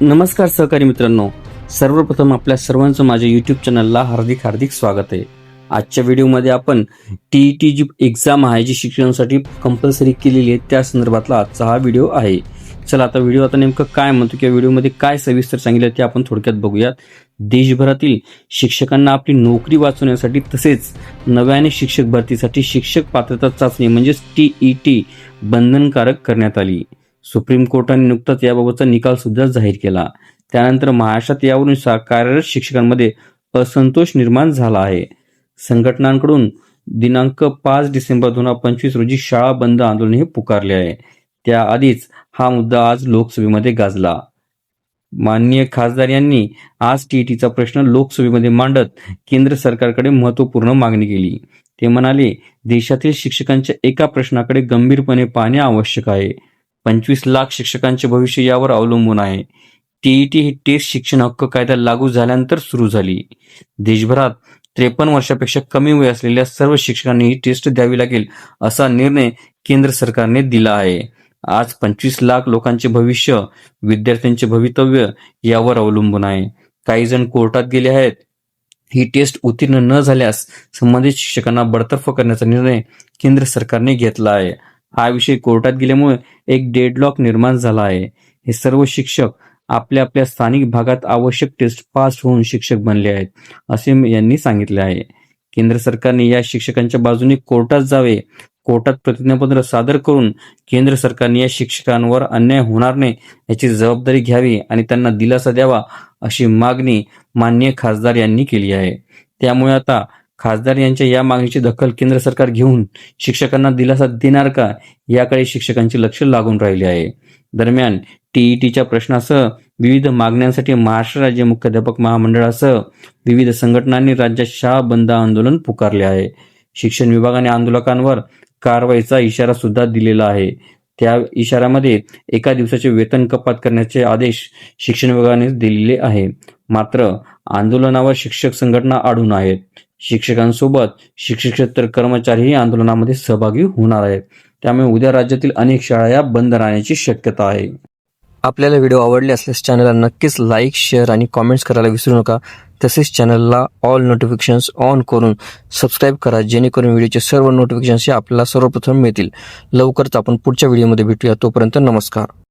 नमस्कार सहकारी मित्रांनो. सर्वप्रथम आपल्या सर्वांचं माझ्या यूट्यूब चॅनलला हार्दिक हार्दिक स्वागत आहे. आजच्या व्हिडिओमध्ये आपण टी टी जी एक्झाम आहे जी शिक्षणासाठी कंपल्सरी केलेली आहे त्या संदर्भातला आजचा हा व्हिडिओ आहे. चला आता व्हिडिओ आता नेमकं काय म्हणतो किंवा व्हिडिओमध्ये काय सविस्तर सांगितलं ते आपण थोडक्यात बघूयात. देशभरातील शिक्षकांना आपली नोकरी वाचवण्यासाठी तसेच नव्याने शिक्षक भरतीसाठी शिक्षक पात्रता चाचणी म्हणजेच टी ई टी बंधनकारक करण्यात आली. सुप्रीम कोर्टाने नुकताच याबाबतचा निकाल सुद्धा जाहीर केला. त्यानंतर महाराष्ट्रात यावरून कार्यरत शिक्षकांमध्ये असंतोष निर्माण झाला आहे. संघटनांकडून दिनांक पाच डिसेंबर दोन हजार पंचवीस रोजी शाळा बंद आंदोलन हे पुकारले आहे. त्याआधीच हा मुद्दा आज लोकसभेमध्ये गाजला. माननीय खासदार यांनी आज टीईटीचा प्रश्न लोकसभेमध्ये मांडत केंद्र सरकारकडे महत्त्वपूर्ण मागणी केली. ते म्हणाले देशातील शिक्षकांच्या एका प्रश्नाकडे गंभीरपणे पाहणे आवश्यक आहे. पंचवीस लाख शिक्षकांचे भविष्य यावर अवलंबून आहे. टीईटी ही टेस्ट शिक्षण हक्क कायदा लागू झाल्यानंतर सुरू झाली. देशभरात त्रेपन्न वर्षापेक्षा कमी वय असलेल्या सर्व शिक्षकांनी ही टेस्ट द्यावी लागेल असा निर्णय केंद्र सरकारने दिला आहे. आज पंचवीस लाख लोकांचे भविष्य विद्यार्थ्यांचे भवितव्य यावर अवलंबून आहे. काही जण कोर्टात गेले आहेत. ही टेस्ट उत्तीर्ण न झाल्यास संबंधित शिक्षकांना बडतर्फ करण्याचा निर्णय केंद्र सरकारने घेतला आहे. हा विषय कोर्टात गेल्यामुळे एक डेडलॉक निर्माण झाला आहे. हे सर्व शिक्षक आपल्या आपल्या स्थानिक भागात आवश्यक टेस्ट पास होऊन शिक्षक बनले आहेत असे यांनी सांगितले आहे. केंद्र सरकारने या शिक्षकांच्या बाजूने कोर्टात जावे कोर्टात प्रतिज्ञापत्र सादर करून केंद्र सरकारने या शिक्षकांवर अन्याय होणार नाही याची जबाबदारी घ्यावी आणि त्यांना दिलासा द्यावा अशी मागणी माननीय खासदार यांनी केली आहे. त्यामुळे आता खासदार यांच्या या मागणीची दखल केंद्र सरकार घेऊन शिक्षकांना दिलासा देणार का याकडे शिक्षकांचे लक्ष लागून राहिले आहे. दरम्यान टीईटीच्या प्रश्नासह विविध मागण्यांसाठी महाराष्ट्र राज्य मुख्याध्यापक महामंडळासह विविध संघटनांनी राज्यात शाळा बंद आंदोलन पुकारले आहे. शिक्षण विभागाने आंदोलकांवर कारवाईचा इशारा सुद्धा दिलेला आहे. त्या इशाऱ्यामध्ये एका दिवसाचे वेतन कपात करण्याचे आदेश शिक्षण विभागाने दिलेले आहे. मात्र आंदोलनावर शिक्षक संघटना अडून आहेत. शिक्षकांसोबत शिक्षकेतर कर्मचारीही आंदोलनामध्ये सहभागी होणार आहेत. त्यामुळे उद्या राज्यातील अनेक शाळा या बंद राहण्याची शक्यता आहे. आपल्याला व्हिडिओ आवडले असल्यास चॅनलला नक्कीच लाईक शेअर आणि कॉमेंट्स करायला विसरू नका. तसेच चॅनलला ऑल नोटिफिकेशन्स ऑन करून सबस्क्राईब करा जेणेकरून व्हिडिओचे सर्व नोटिफिकेशन्स हे आपल्याला सर्वप्रथम मिळतील. लवकरच आपण पुढच्या व्हिडिओमध्ये भेटूया. तोपर्यंत नमस्कार.